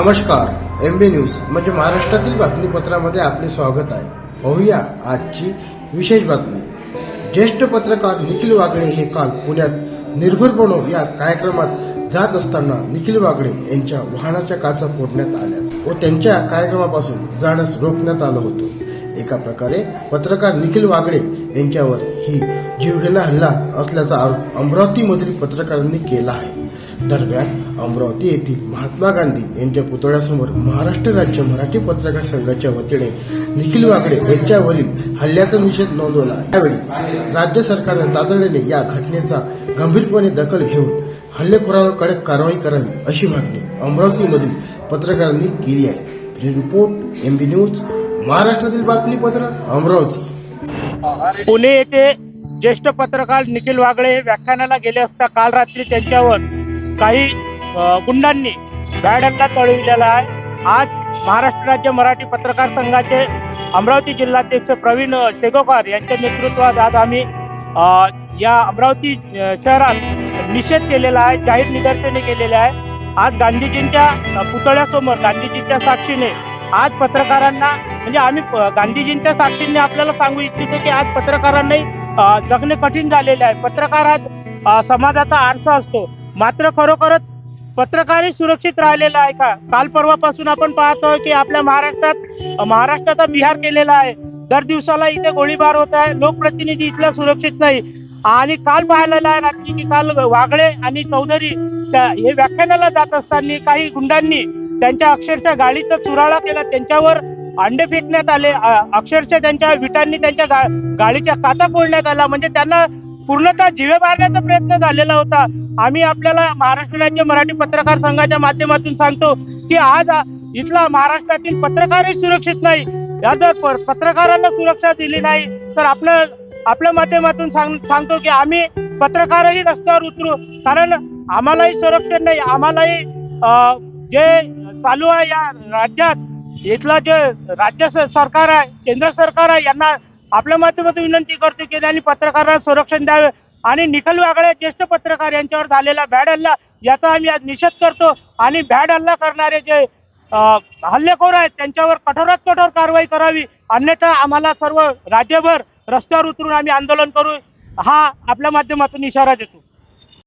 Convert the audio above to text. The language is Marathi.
नमस्कार एम बी न्यूज म्हणजे महाराष्ट्रातील बातमीपत्रामध्ये आपले स्वागत आहे. पाहूया आजची विशेष बातमी. ज्येष्ठ पत्रकार निखिल वागळे हे काल पुण्यात निर्भर बनव या कार्यक्रमात जात असताना निखिल वागळे यांच्या वाहनाच्या काचा फोडण्यात आल्या व त्यांच्या कार्यक्रमापासून जाण्यास रोखण्यात आलं होतं. एका प्रकारे पत्रकार निखिल वागळे यांच्यावर ही जीवघेणा हल्ला असल्याचा आरोप अमरावतीमधील पत्रकारांनी केला आहे. दरम्यान अमरावती येथील महात्मा गांधी यांच्या पुतळ्यासमोर महाराष्ट्र राज्य मराठी पत्रकार संघाच्या वतीने निखिल वागडे यांच्यावरील हल्ल्याचा निषेध नोंदवला. त्यावेळी राज्य सरकारने तातडीने या घटनेचा गंभीरपणे दखल घेऊन हल्लेखोरांवर कडक कारवाई करावी अशी मागणी अमरावतीमधील पत्रकारांनी केली आहे. रिपोर्ट एमबी न्यूज महाराष्ट्रातील बातमीपत्र अमरावती. पुणे येथे ज्येष्ठ पत्रकार निखिल वागळे व्याख्यानाला गेले असता काल रात्री त्यांच्यावर काही गुंडांनी बॅड चढविलेला आहे. आज महाराष्ट्र राज्य मराठी पत्रकार संघाचे अमरावती जिल्हाध्यक्ष प्रवीण शेगोकार यांच्या नेतृत्वात आज आम्ही या अमरावती शहरात निषेध केलेला आहे जाहीर निदर्शने केलेले आहे. आज गांधीजींच्या पुतळ्यासमोर गांधीजींच्या साक्षीने आज पत्रकारांना म्हणजे आम्ही प- गांधीजींच्या साक्षीने आपल्याला सांगू इच्छितो की आज पत्रकारांनाही जगणे कठीण झालेले आहे. पत्रकार आज समाजाचा आरसा असतो. मात्र खरोखरच पत्रकारही सुरक्षित राहिलेला आहे का? काल परवापासून आपण पाहतोय की आपल्या महाराष्ट्रात महाराष्ट्राचा बिहार केलेला आहे. दर दिवसाला इथे गोळीबार होत आहे. लोकप्रतिनिधी इथल्या सुरक्षित नाही. आणि काल पाहिलेलं आहे रात्री की काल वागळे आणि चौधरी त्या- हे व्याख्यानाला जात असताना काही गुंडांनी त्यांच्या अक्षरशः गाडीचा चुराळा केला. त्यांच्यावर अंडे फेकण्यात आले. अक्षरशः त्यांच्या विटांनी त्यांच्या गाडीच्या काचा फोडण्यात आला. म्हणजे त्यांना पूर्णतः जिवे मारण्याचा प्रयत्न झालेला होता. आम्ही आपल्याला महाराष्ट्र राज्य मराठी पत्रकार संघाच्या माध्यमातून सांगतो की आज इथला महाराष्ट्रातील पत्रकारही सुरक्षित नाही. या जर प- पत्रकारांना सुरक्षा दिली नाही तर आपलं आपल्या माध्यमातून सांग सांगतो की आम्ही पत्रकारही रस्त्यावर उतरू. कारण आम्हालाही संरक्षण नाही. आम्हालाही जे चालू आहे या राज्यात इथला जे राज्य सरकार आहे केंद्र सरकार आहे यांना आपल्या माध्यमातून विनंती करतो की त्यांनी पत्रकारांना संरक्षण द्यावे आणि निखल वागळे ज्येष्ठ पत्रकार यांच्यावर झालेला भॅड हल्ला याचा आम्ही आज निषेध करतो. आणि भॅड हल्ला करणारे जे हल्लेखोर आहेत त्यांच्यावर कठोरात कठोर कारवाई करावी. अन्यथा आम्हाला सर्व राज्यभर रस्त्यावर उतरून आम्ही आंदोलन करू. हा आपल्या माध्यमातून इशारा देतो.